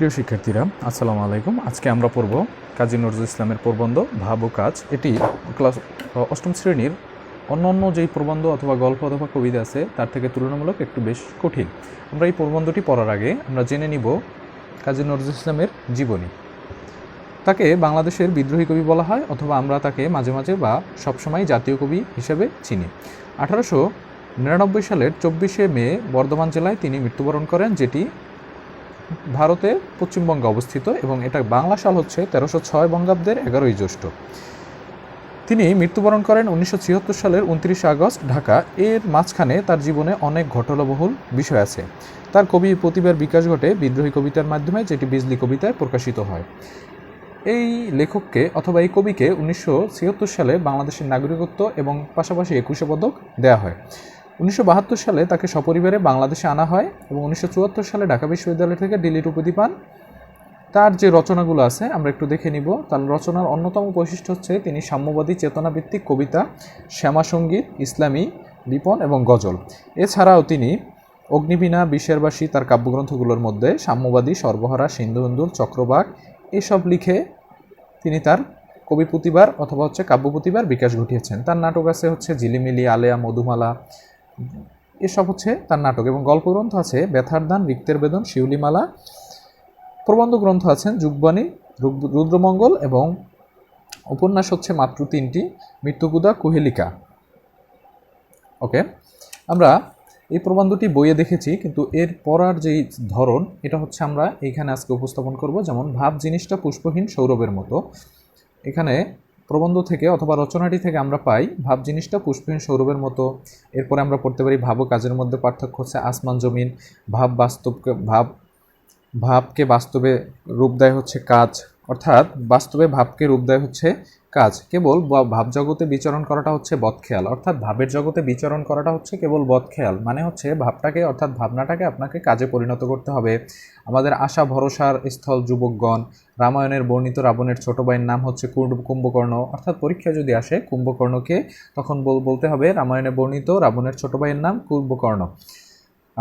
প্রিয় শিক্ষার্থীরা, আসসালামু আলাইকুম। আজকে আমরা পড়ব কাজী নজরুল ইসলামের প্রবন্ধ, ভাব ও কাজ। এটি ক্লাস অষ্টম শ্রেণির অন্যান্য যেই প্রবন্ধ অথবা গল্প অথবা কবিতা আছে, তার থেকে তুলনামূলক একটু বেশ কঠিন। আমরা এই প্রবন্ধটি পড়ার আগে আমরা জেনে নিব কাজী নজরুল ইসলামের জীবনী। তাকে বাংলাদেশের বিদ্রোহী কবি বলা হয় অথবা আমরা তাকে মাঝে মাঝে বা সবসময় জাতীয় কবি হিসেবে চিনি। আঠারোশো নিরানব্বই সালের চব্বিশে মে বর্ধমান জেলায় তিনি মৃত্যুবরণ করেন, যেটি ভারতের পশ্চিমবঙ্গে অবস্থিত এবং এটা বাংলা সাল হচ্ছে তেরোশো ছয় বঙ্গাব্দের এগারোই জ্যৈষ্ঠ। তিনি মৃত্যুবরণ করেন উনিশশো ছিয়াত্তর সালের উনত্রিশে আগস্ট, ঢাকা। এর মাঝখানে তার জীবনে অনেক ঘটনাবহুল বিষয় আছে। তার কবি প্রতিভার বিকাশ ঘটে বিদ্রোহী কবিতার মাধ্যমে, যেটি বিজলি কবিতায় প্রকাশিত হয়। এই লেখককে অথবা এই কবিকে উনিশশো ছিয়াত্তর সালে বাংলাদেশের নাগরিকত্ব এবং পাশাপাশি একুশে পদক দেওয়া হয়। উনিশশো বাহাত্তর সালে তাকে সপরিবারে বাংলাদেশে আনা হয় এবং উনিশশো চুয়াত্তর সালে ঢাকা বিশ্ববিদ্যালয় থেকে ডিলিট উপাধি পান। তার যে রচনাগুলো আছে, আমরা একটু দেখে নিব। তার রচনার অন্যতম বৈশিষ্ট্য হচ্ছে তিনি সাম্যবাদী চেতনাভিত্তিক কবিতা, শ্যামাসঙ্গীত, ইসলামী, লিপন এবং গজল। এছাড়াও তিনি অগ্নিবীণা বিশ্বেরবাসী তার কাব্যগ্রন্থগুলোর মধ্যে সাম্যবাদী, সর্বহারা সিন্ধুবন্ধুর চক্রবাক এসব লিখে তিনি তার কবি প্রতিভার অথবা হচ্ছে কাব্য প্রতিভার বিকাশ ঘটিয়েছেন। তার নাটক আছে হচ্ছে ঝিলিমিলি, আলেয়া, মধুমালা এসব হচ্ছে তার নাটক এবং গল্পগ্রন্থ আছে ব্যথার দান, রিক্তের বেদন, শিউলিমালা। প্রবন্ধ গ্রন্থ আছেন যুগবাণী, রুদ্র- রুদ্রমঙ্গল এবং উপন্যাস হচ্ছে মাত্র তিনটি, মৃত্যুকুদা, কুহেলিকা। ওকে, আমরা এই প্রবন্ধটি বইয়ে দেখেছি, কিন্তু এর পড়ার যেই ধরন, এটা হচ্ছে আমরা এইখানে আজকে উপস্থাপন করব, যেমন ভাব জিনিসটা পুষ্পহীন সৌরভের মতো। এখানে প্রবন্ধ থেকে অথবা রচনাটি থেকে আমরা পাই, ভাব জিনিসটা পুষ্পিন সৌরভের মতো। এরপরে আমরা পড়তে পারি ভাব কাজের মধ্যে পার্থক্য হচ্ছে আসমান জমিন। ভাব বাস্তবকে, ভাব, ভাবকে বাস্তবে রূপ দেয় হচ্ছে কাজ। অর্থাৎ বাস্তবে ভাবকে রূপ দেয় হচ্ছে কাজ। কেবল ভাব জগতে বিচরণ করাটা হচ্ছে বদখেয়াল। অর্থাৎ ভাবের জগতে বিচরণ করাটা হচ্ছে কেবল বদখেয়াল। মানে হচ্ছে ভাবটাকে অর্থাৎ ভাবনাটাকে আপনাকে কাজে পরিণত করতে হবে। আমাদের আশা, ভরসার স্থল যুবকগণ, রামায়ণের বর্ণিত রাবণের ছোট ভাইয়ের নাম হচ্ছে কুম্ভকর্ণ। অর্থাৎ পরীক্ষা যদি আসে কুম্ভকর্ণকে, তখন বল- বলতে হবে রামায়ণে বর্ণিত রাবণের ছোট ভাইয়ের নাম কুম্ভকর্ণ।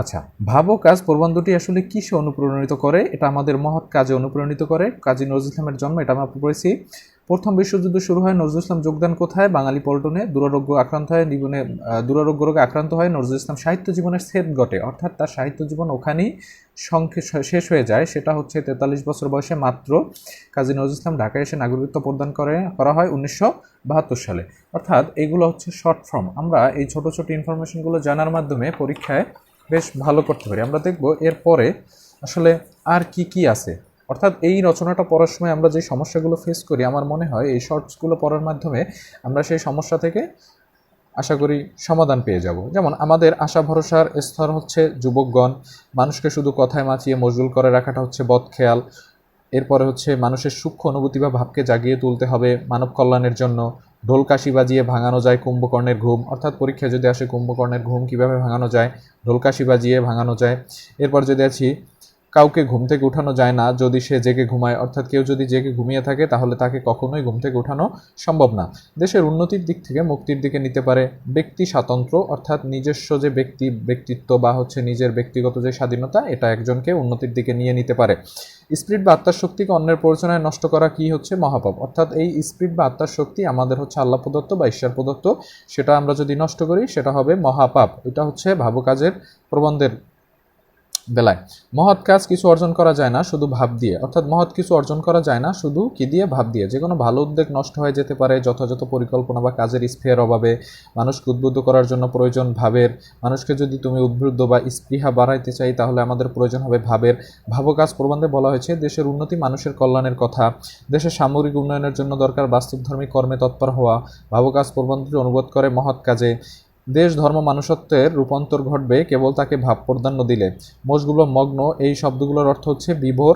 আচ্ছা ভাবো কাজ প্রবন্ধটি আসলে কিসে অনুপ্রাণিত করে? এটা আমাদের মহৎ কাজে অনুপ্রাণিত করে। কাজী নজরুল ইসলামের জন্ম এটা আমরা পড়েছি। প্রথম বিশ্বযুদ্ধ শুরু হয়, নজরুল ইসলাম যোগদান কোথায়? বাঙালি পল্টনে। দুরারোগ্য আক্রান্ত হয়, জীবনে দুরারোগ্য রোগে আক্রান্ত হয়। নজরুল ইসলাম সাহিত্য জীবনের সেদ ঘটে। অর্থাৎ তার সাহিত্য জীবন ওখানেই শেষ হয়ে যায়। সেটা হচ্ছে তেতাল্লিশ বছর বয়সে মাত্র কাজী নজরুল ইসলাম ঢাকায় এসে নাগরিকত্ব প্রদান করে, করা হয় উনিশশো বাহাত্তর সালে। অর্থাৎ এগুলো হচ্ছে শর্ট ফর্ম। আমরা এই ছোট ছোট ইনফরমেশনগুলো জানার মাধ্যমে পরীক্ষায় বেশ ভালো করতে পারি। আমরা দেখব এরপরে আসলে আর কি কি আছে। অর্থাৎ এই রচনাটা পড়ার সময় আমরা যে সমস্যাগুলো ফেস করি, আমার মনে হয় এই শর্টসগুলো পড়ার মাধ্যমে আমরা সেই সমস্যা থেকে আশা করি সমাধান পেয়ে যাব। যেমন আমাদের আশা ভরসার স্তর হচ্ছে যুবকগণ। মানুষকে শুধু কথায় মাছিয়ে মশগুল করে রাখাটা হচ্ছে বদখেয়াল এরপরে হচ্ছে মানুষের সূক্ষ্ম অনুভূতি বা ভাবকে জাগিয়ে তুলতে হবে মানব কল্যাণের জন্য। ঢোল কাশি বাজিয়ে ভাঙানো যায় কুম্ভকর্ণের ঘুম। অর্থাৎ পরীক্ষায় যদি আসে কুম্ভকর্ণের ঘুম, কীভাবে ভাঙানো যায়? ঢোলকাশি বাজিয়ে ভাঙানো যায়। এরপর যদি আছি কাউকে ঘুম থেকে উঠানো যায় না। যদি সে জেগে ঘুমায়, অর্থাৎ কেউ যদি জেগে ঘুমিয়ে থাকে, তাহলে তাকে কখনোই ঘুম থেকে উঠানো সম্ভব না। দেশের উন্নতির দিক থেকে মুক্তির দিকে নিতে পারে ব্যক্তি স্বাতন্ত্র, অর্থাৎ নিজস্ব যে ব্যক্তি, ব্যক্তিত্ব বা হচ্ছে নিজের ব্যক্তিগত যে স্বাধীনতা, এটা একজনকে উন্নতির দিকে নিয়ে নিতে পারে। স্পিরিট বা আত্মার শক্তিকে অন্যের প্ররোচনায় নষ্ট করা কি হচ্ছে? মহাপাপ। অর্থাৎ এই স্পিরিট বা আত্মার শক্তি আমাদের হচ্ছে আল্লাহ প্রদত্ত বা ঈশ্বর প্রদত্ত, সেটা আমরা যদি নষ্ট করি, সেটা হবে মহাপাপ। এটা হচ্ছে ভাবু কাজের প্রবন্ধের বেলায়। মহৎ কাজ কিছু অর্জন করা যায় না, শুধু ভাব দিয়ে। অর্থাৎ মহৎ কিছু অর্জন করা যায় না, শুধু কি দিয়ে? ভাব দিয়ে। যে কোনো ভালো উদ্যোগ নষ্ট হয়ে যেতে পারে, যথাযথ পরিকল্পনা বা কাজের স্পেয়ার অভাবে। মানুষকে উদ্বুদ্ধ করার জন্য প্রয়োজন ভাবের। মানুষকে যদি তুমি উদ্বুদ্ধ বা স্পৃহা বাড়াইতে চাই, তাহলে আমাদের প্রয়োজন হবে ভাবের। ভাবো কাজ প্রবন্ধে বলা হয়েছে, দেশের উন্নতি মানুষের কল্যাণের কথা। দেশের সামরিক উন্নয়নের জন্য দরকার বাস্তবধর্মী কর্মে তৎপর হওয়া। ভাবো কাজ প্রবন্ধটি অনুবাদ করে মহৎ কাজে। দেশ, ধর্ম, মানুষত্বের রূপান্তর ঘটবে, কেবল তাকে ভাব প্রাধান্য দিলে। মোষগুলো মগ্ন, এই শব্দগুলোর অর্থ হচ্ছে বিভোর,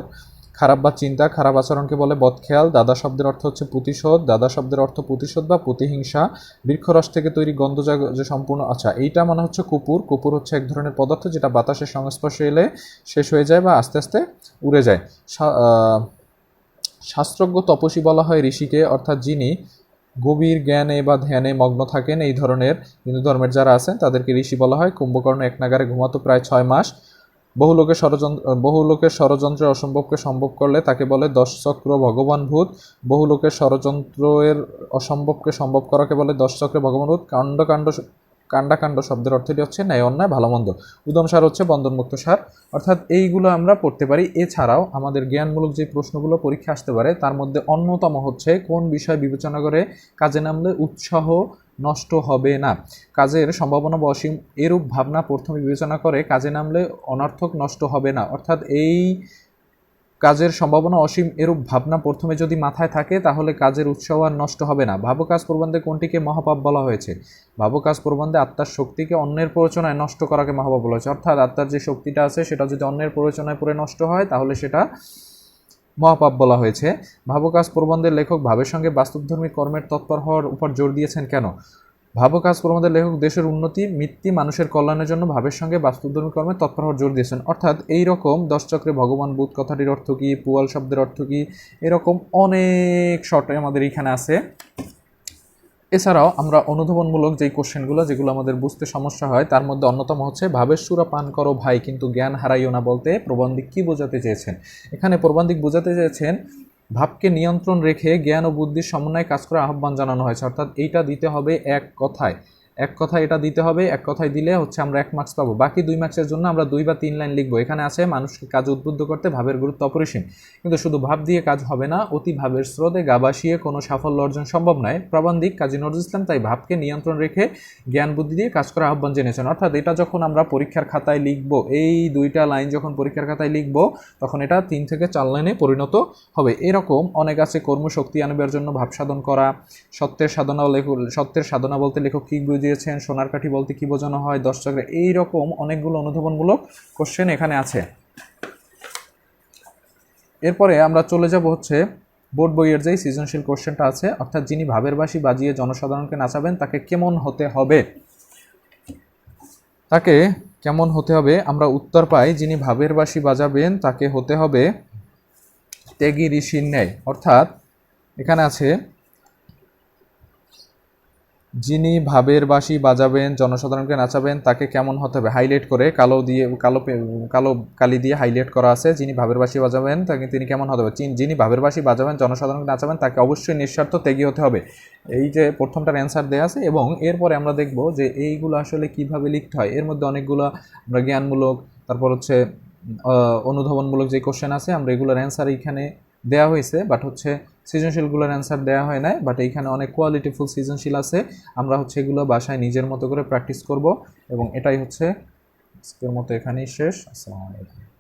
খারাপ বা চিন্তা, খারাপ আচরণকে বলে বদখেয়াল, দাদা শব্দের অর্থ হচ্ছে প্রতিশোধ, দাদা শব্দের অর্থ প্রতিশোধ বা প্রতিহিংসা, বৃক্ষরস থেকে তৈরি গন্ধ যে সম্পূর্ণ আচ্ছা এইটা মনে হচ্ছে কুপুর কুপুর হচ্ছে এক ধরনের পদার্থ যেটা বাতাসের সংস্পর্শে এলে শেষ হয়ে যায় বা আস্তে আস্তে উড়ে যায়। শাস্ত্রজ্ঞ তপসী বলা হয় ঋষিকে, অর্থাৎ যিনি গভীর জ্ঞানে বা ধ্যানে মগ্ন থাকেন এই ধরনের হিন্দু ধর্মের যারা আছেন, তাদেরকে ঋষি বলা হয়। কুম্ভকর্ণ এক নাগারে ঘুমাতো প্রায় ছয় মাস। বহু লোকের ষড়যন্ত্র, বহু লোকের ষড়যন্ত্রে অসম্ভবকে সম্ভব করলে তাকে বলে দশচক্র ভগবান ভূত। বহু লোকের ষড়যন্ত্রের অসম্ভবকে সম্ভব করাকে বলে দশচক্রে ভগবান ভূত। কাণ্ড কাণ্ড কাণ্ডাকাণ্ড শব্দের অর্থটি হচ্ছে ন্যায়, অন্যায় ভালো মন্দ উদম সার হচ্ছে বন্ধনমুক্ত সার। অর্থাৎ এইগুলো আমরা পড়তে পারি। এছাড়াও আমাদের জ্ঞানমূলক যে প্রশ্নগুলো পরীক্ষা আসতে পারে, তার মধ্যে অন্যতম হচ্ছে কোন বিষয় বিবেচনা করে কাজে নামলে উৎসাহ নষ্ট হবে না? কাজের সম্ভাবনা অসীম এরূপ ভাবনা প্রথমে বিবেচনা করে কাজে নামলে অনর্থক নষ্ট হবে না। অর্থাৎ এই কাজের সম্ভাবনা অসীম এরূপ ভাবনা প্রথমে যদি মাথায় থাকে, তাহলে কাজের উৎসাহ আর নষ্ট হবে না। ভাবো কাজ প্রবন্ধে কোনটিকে মহাপাপ বলা হয়েছে? ভাবো কাজ প্রবন্ধে আত্মার শক্তিকে অন্যের প্ররোচনায় নষ্ট করাকে মহাপাপ বলা হয়েছে। অর্থাৎ আত্মার যে শক্তিটা আছে, সেটা যদি অন্যের প্ররোচনায় পড়ে নষ্ট হয়, তাহলে সেটা মহাপাপ বলা হয়েছে। ভাবকাজ প্রবন্ধের লেখক ভাবের সঙ্গে বাস্তবধর্মী কর্মের তৎপর হওয়ার উপর জোর দিয়েছেন কেন? ভাবকাজ প্রবন্ধের লেখক দেশের উন্নতি, মৃত্যু, মানুষের কল্যাণের জন্য ভাবের সঙ্গে বাস্তবধর্মী কর্মে তৎপর হওয়ার জোর দিয়েছেন। অর্থাৎ এই রকম দশচক্রে ভগবান, বুধ কথাটির অর্থ কী, পুয়াল শব্দের অর্থ কী, এরকম অনেক শর্ট আমাদের এখানে আছে। এছাড়াও আমরা অনুধাবনমূলক যেই কোশ্চেনগুলো, যেগুলো আমাদের বুঝতে সমস্যা হয়, তার মধ্যে অন্যতম হচ্ছে, ভাবের সুরা পান করো ভাই, কিন্তু জ্ঞান হারাইও না বলতে প্রবন্ধিক কী বোঝাতে চেয়েছেন? এখানে প্রবন্ধিক বোঝাতে চেয়েছেন ভাবকে নিয়ন্ত্রণ রেখে জ্ঞান ও বুদ্ধির সমন্বয়ে কাজ করার আহ্বান জানানো হয়েছে। অর্থাৎ এইটা দিতে হবে এক কথায়। এক কথায় এটা দিতে হবে, এক কথায় দিলে হচ্ছে আমরা এক মার্কস পাবো। বাকি দুই মার্কসের জন্য আমরা দুই বা তিন লাইন লিখব। এখানে আছে মানুষকে কাজ উদ্বুদ্ধ করতে ভাবের গুরুত্ব অপরিসীম। কিন্তু শুধু ভাব দিয়ে কাজ হবে না, অতি ভাবের স্রোতে গা ভাসিয়ে কোনো সাফল্য অর্জন সম্ভব নয়। প্রবন্ধিক কাজী নজরুল ইসলাম তাই ভাবকে নিয়ন্ত্রণ রেখে জ্ঞান, বুদ্ধি দিয়ে কাজ করার আহ্বান জেনেছেন। অর্থাৎ এটা যখন আমরা পরীক্ষার খাতায় লিখব, এই দুইটা লাইন যখন পরীক্ষার খাতায় লিখব, তখন এটা তিন থেকে চার লাইনে পরিণত হবে। এরকম অনেক আছে কর্মশক্তি আনবার জন্য ভাব সাধন করা, সত্যের সাধনা সত্যের সাধনা বলতে লেখক কী বুঝিয়েছেন সোনার কাঠি বলতে কী বোঝানো হয় দশ চক্রে এইরকম অনেকগুলো অনুধাবনমূলক কোশ্চেন এখানে আছে। এরপরে আমরা চলে যাব হচ্ছে বোর্ড বইয়ের যেই সৃজনশীল কোশ্চেনটা আছে, অর্থাৎ যিনি ভাবের বাসি বাজিয়ে জনসাধারণকে নাচাবেন, তাকে কেমন হতে হবে? তাকে কেমন হতে হবে? আমরা উত্তর পাই, যিনি ভাবের বাসি বাজাবেন, তাকে হতে হবে ত্যাগী ঋষির ন্যায়। অর্থাৎ এখানে আছে যিনি ভাবের বাঁশি বাজাবেন, জনসাধারণকে নাচাবেন, তাকে কেমন হতে হবে? হাইলাইট করে কালো দিয়ে, কালো কালো কালি দিয়ে হাইলাইট করা আছে, যিনি ভাবের বাঁশি বাজাবেন, তাকে তিনি কেমন হতে হবে? যিনি ভাবের বাঁশি বাজাবেন, জনসাধারণকে নাচাবেন, তাকে অবশ্যই নিঃস্বার্থ ত্যাগী হতে হবে। এই যে প্রথমটার অ্যান্সার দেওয়া আছে, এবং এরপরে আমরা দেখব যে এইগুলো আসলে কীভাবে লিখতে হয়। এর মধ্যে অনেকগুলো আমরা জ্ঞানমূলক, তারপর হচ্ছে অনুধাবনমূলক যে কোশ্চেন আছে, আমরা এগুলোর অ্যান্সার এইখানে দেওয়া হয়েছে বাট হচ্ছে সৃজনশীলগুলোর অ্যান্সার দেওয়া হয় নাই বাট এইখানে অনেক কোয়ালিটিফুল সৃজনশীল আছে। আমরা হচ্ছে এগুলো বাসায় নিজের মতো করে প্র্যাকটিস করব এবং এটাই হচ্ছে আজকের মতো এখানেই শেষ। আসসালামু আলাইকুম।